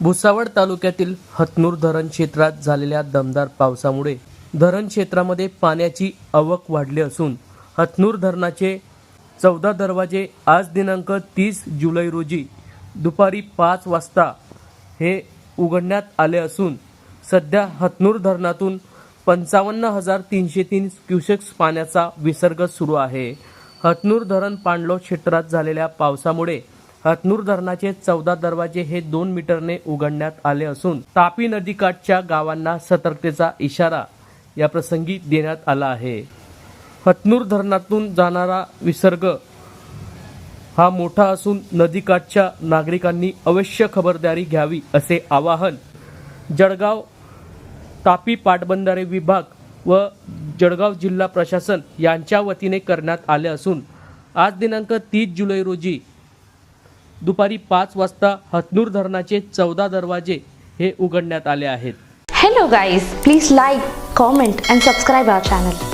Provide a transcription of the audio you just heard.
भुसावळ तालुक्यातील हतनूर धरण क्षेत्रात झालेल्या दमदार पावसामुळे धरण क्षेत्रामध्ये पाण्याची आवक वाढली असून हतनूर धरणाचे चौदा दरवाजे आज दिनांक तीस जुलै रोजी दुपारी पाच वाजता हे उघडण्यात आले असून सध्या हतनूर धरणातून पंचावन्न हजार तीनशे तीन क्युसेक्स पाण्याचा विसर्ग सुरू आहे. हतनूर धरण पाणलोट क्षेत्रात झालेल्या पावसामुळे हतनूर धरणाचे चौदा दरवाजे हे दोन मीटरने उघडण्यात आले असून तापी नदीकाठच्या गावांना सतर्कतेचा इशारा या प्रसंगी देण्यात आला आहे. हतनूर धरणातून जाणारा विसर्ग हा मोठा असून नदीकाठच्या नागरिकांनी अवश्य खबरदारी घ्यावी असे आवाहन जळगाव तापी पाटबंधारे विभाग व जळगाव जिल्हा प्रशासन यांच्या वतीने करण्यात आले असून आज दिनांक तीस जुलै रोजी दुपारी पाच वाजता हतनूर धरणाचे चौदा दरवाजे हे उघडण्यात आले आहेत. Hello guys please like comment and subscribe our channel